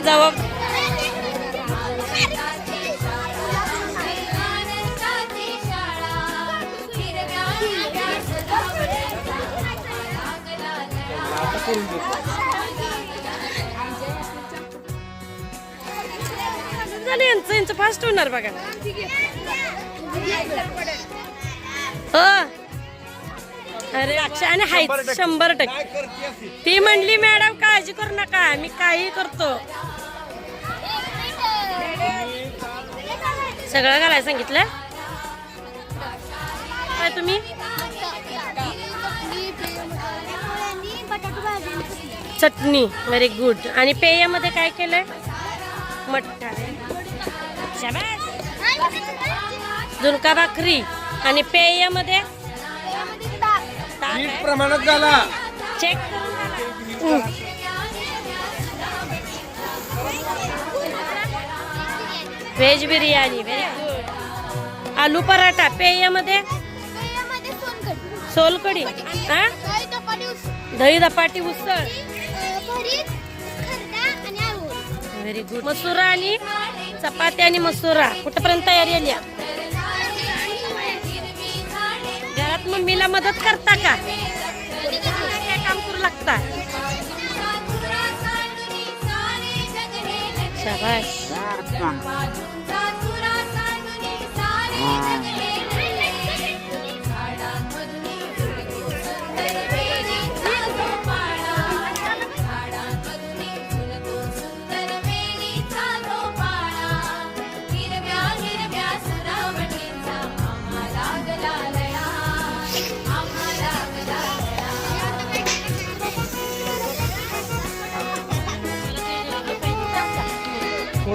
जबाब झालं यांचं यांचं फास्ट होणार बघा. हो. अरे आणि हाय शंभर टक्के. ती म्हणली मॅडम काळजी करू नका मी काही करतो. सगळं घालायला सांगितलं? काय तुम्ही? चटणी व्हेरी गुड आणि पेयामध्ये काय केलंय? मठ्ठा शाबास. झुणका भाकरी. आणि पेयामध्ये? नीट प्रमाणात झाला check veg biryani very good aloo paratha पेयामध्ये? Solkadhi हा? दही धपाटी उसळ. व्हेरी गुड मसुरा आणि चपाती आणि मसुरा. कुठपर्यंत तयारी आली? घरात मम्मीला मदत करता का? काय काम करू लागता शाबाश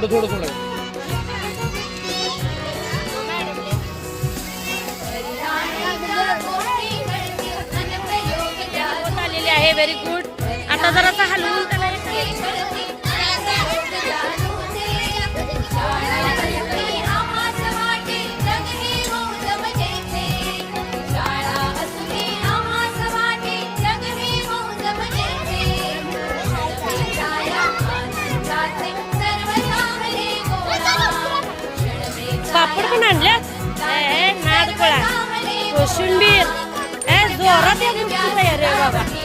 थोडं थोडं थोडं. आहे व्हेरी गुड आता जरासा हलवून कोशिंबीर ए जोरात या गोष्टी तयार आहे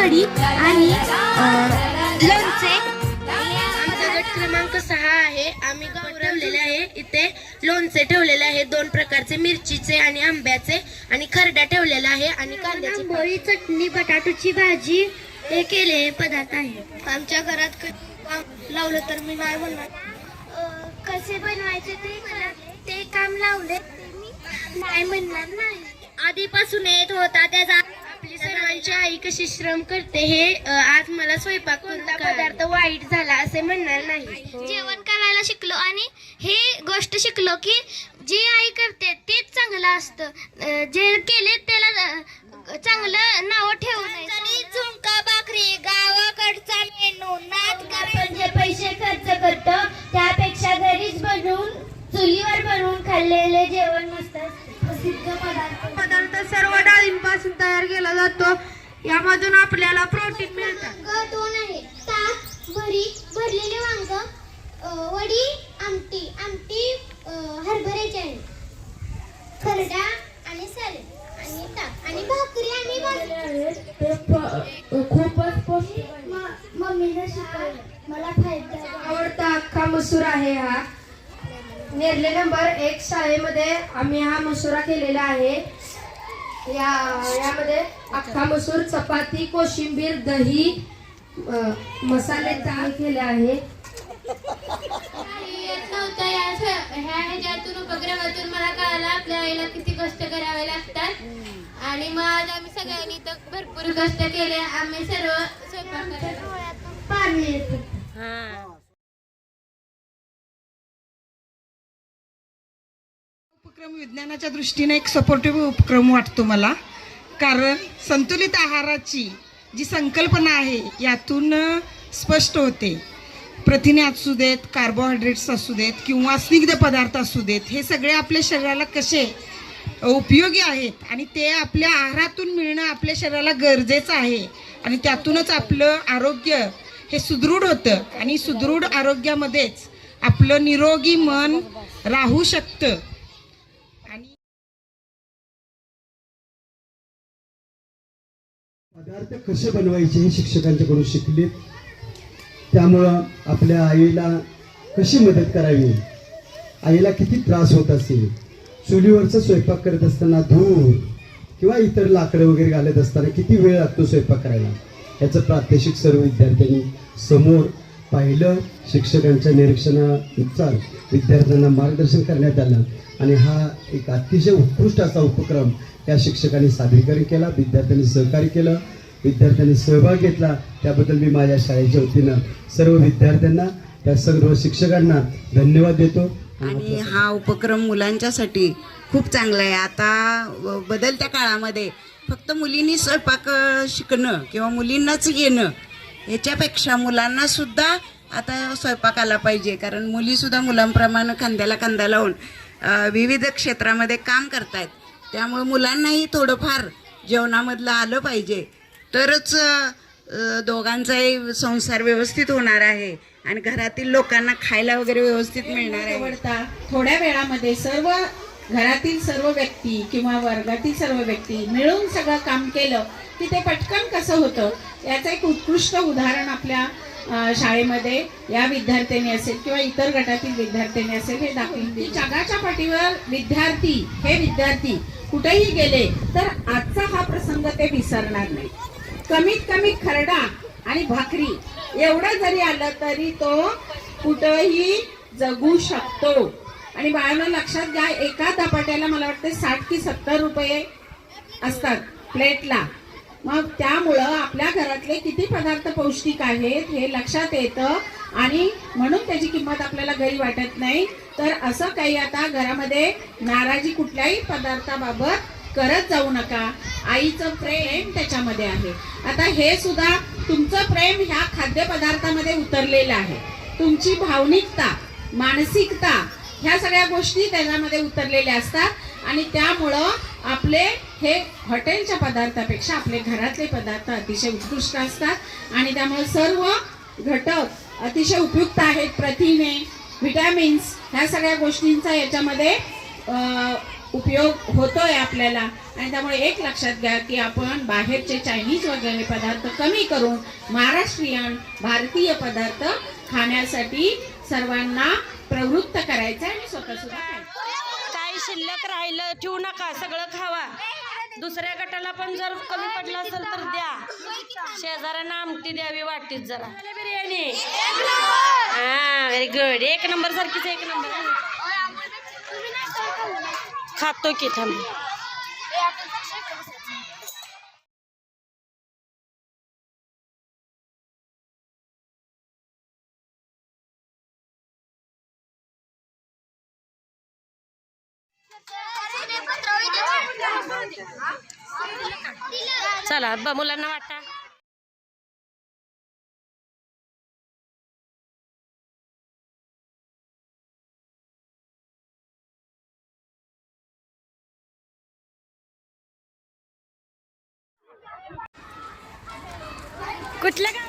सोनकढी आणि लोणचे. आमचा गट क्रमांक सहा आहे. आम्ही ठेवलेले आहे. इथे लोणचे ठेवलेले आहे. दोन प्रकारचे मिरचीचे आणि आंब्याचे आणि खरडा ठेवलेला आहे आणि कांद्याची पोळी चटणी बटाटोची भाजी. हे केले पदार्थ आहे. आमच्या घरात लावलं तर मी नाही म्हणणार कसे बनवायचे ते ते काम लावले. नाही म्हणणार नाही. आधीपासून येत होता. त्याचा आपली सर्वांची आई कशी श्रम करते हे आज मला स्वयंपाक कोणता पदार्थ वाईट झाला असे म्हणणार नाही. जेवण करायला शिकलो आणि हे गोष्ट शिकलो की जी आई करते तेच चांगलं असतं. जे केले त्याला चांगलं नाव ठेवू नये. झुमका भाकरी गावाकडचा मेनू नाच आपण जे पैसे खर्च करतो त्यापेक्षा घरीच बनवून चुलीवर बनवून खाल्लेले जेवण मस्त प्रसिद्ध पदार्थ. पदार्थ सर्व डाळींपासून तयार केला जातो. यामधून आपल्याला प्रोटीन मिळतात. दोन आहे. ताक भरीत भरलेले वांग वडी आमटी. आमटी हरभऱ्याची आहे. खरडा आणि सॅलेड आणि ताक. आणि भाकरी आणि खूपच पौष्टिक. म- मम्मीने शिकवलं. मला फायदा आवडता अख्खा मसूर आहे हा. नेरले नंबर एक शाळेमध्ये आम्ही हा मसुरा केलेला आहे. या यामध्ये अख्खा मसूर चपाती कोशिंबीर दही मसाले डाळ केले आहे. येत नव्हतं या ह्या ह्याच्यातून उपक्रमातून मला कळालं आपल्या आईला किती कष्ट करावे लागतात. आणि मग आज आम्ही सगळ्यांनी तर भरपूर कष्ट केले. आम्ही सर्व स्वयंपाक पाणी येतं. उपक्रम विज्ञानाच्या दृष्टीने एक सपोर्टिव्ह उपक्रम वाटतो मला. कारण संतुलित आहाराची जी संकल्पना आहे यातून स्पष्ट होते. प्रथिने असू देत कार्बोहायड्रेट्स असू देत किंवा स्निग्ध पदार्थ असू देत हे सगळे आपल्या शरीराला कसे उपयोगी आहेत आणि ते आपल्या आहारातून मिळणं आपल्या शरीराला गरजेचं आहे आणि त्यातूनच आपलं आरोग्य हे सुदृढ होतं आणि सुदृढ आरोग्यामध्येच आपलं निरोगी मन राहू शकतं. पदार्थ कसे बनवायचे हे शिक्षकांच्याकडून शिकले. त्यामुळं आपल्या आईला कशी मदत करावी? आईला किती त्रास होत असेल? चुलीवरचा स्वयंपाक करत असताना धूर किंवा इतर लाकडं वगैरे घालत असताना किती वेळ लागतो स्वयंपाक करायला? याचं प्रात्यक्षिक सर्व विद्यार्थ्यांनी समोर पाहिलं. शिक्षकांच्या निरीक्षणानुसार विद्यार्थ्यांना मार्गदर्शन करण्यात आलं. आणि हा एक अतिशय उत्कृष्ट असा उपक्रम त्या शिक्षकांनी सादरीकरण केला विद्यार्थ्यांनी सहकार्य केलं विद्यार्थ्यांनी सहभाग घेतला. त्याबद्दल मी माझ्या शाळेच्या वतीनं सर्व विद्यार्थ्यांना त्या सर्व शिक्षकांना धन्यवाद देतो. आणि हा उपक्रम मुलांच्यासाठी खूप चांगला आहे. आता व- बदलत्या काळामध्ये फक्त मुलींनी स्वयंपाक शिकणं किंवा मुलींनाच येणं याच्यापेक्षा मुलांना सुद्धा आता स्वयंपाक आला पाहिजे. कारण मुलीसुद्धा मुलांप्रमाणे खांद्याला खांदा लावून विविध क्षेत्रामध्ये काम करतायत. त्यामुळे मुलांनाही थोडंफार जेवणामधलं आलं पाहिजे. तरच दोघांचाही संसार व्यवस्थित होणार आहे आणि घरातील लोकांना खायला वगैरे व्यवस्थित मिळणार आहे. आवडता थोड्या वेळामध्ये सर्व घरातील सर्व व्यक्ती किंवा वर्गातील सर्व व्यक्ती मिळून सगळं काम केलं की ते पटकन कसं होतं याचं एक उत्कृष्ट उदाहरण आपल्या शाळेमध्ये या विद्यार्थ्यांनी असेल किंवा इतर गटातील विद्यार्थ्यांनी असेल हे दाखवून की जगाच्या पाठीवर विद्यार्थी हे विद्यार्थी कुठेही गेले तर आजचा हा प्रसंग ते विसरणार नाही. कमीत कमी खरडा आणि भाकरी एवढं जरी आलं तरी तो कुठंही जगू शकतो. आणि बाळांनो लक्षात घ्या एका धपाट्याला मला वाटतं साठ की सत्तर रुपये असतात प्लेटला. मग त्यामुळं आपल्या घरातले किती पदार्थ पौष्टिक आहेत हे लक्षात येतं आणि म्हणून त्याची किंमत आपल्याला घरी वाटत नाही. तर असं काही आता घरामध्ये नाराजी कुठल्याही पदार्थाबाबत करत जाऊ नका. आईचं प्रेम त्याच्यामध्ये आहे. आता हे सुद्धा तुमचं प्रेम ह्या खाद्यपदार्थामध्ये उतरलेलं आहे. तुमची भावनिकता मानसिकता ह्या सगळ्या गोष्टी त्याच्यामध्ये उतरलेल्या असतात आणि त्यामुळं आपले हे हॉटेलच्या पदार्थापेक्षा आपले घरातले पदार्थ अतिशय उत्कृष्ट असतात आणि त्यामुळे सर्व घटक अतिशय उपयुक्त आहेत प्रथिने विटॅमिन्स ह्या सगळ्या गोष्टींचा याच्यामध्ये उपयोग होतोय आपल्याला. आणि त्यामुळे एक लक्षात घ्या की आपण बाहेरचे चायनीज वगैरे पदार्थ कमी करून महाराष्ट्रीयन भारतीय पदार्थ खाण्यासाठी सर्वांना प्रवृत्त करायचं आणि स्वतः सुद्धा खायचं काही शिल्लक राहिलं ठेवू नका सगळं खावा. दुसऱ्या गटाला पण जर कमी पडलं असेल तर द्या. शेजाऱ्यांना आमटी द्यावी वाटीत जरा. बिर्याणी. हा व्हेरी गुड एक नंबर सारखीच एक नंबर. खातो की थांब. चला ब मुलांना वाटा. कुठलं का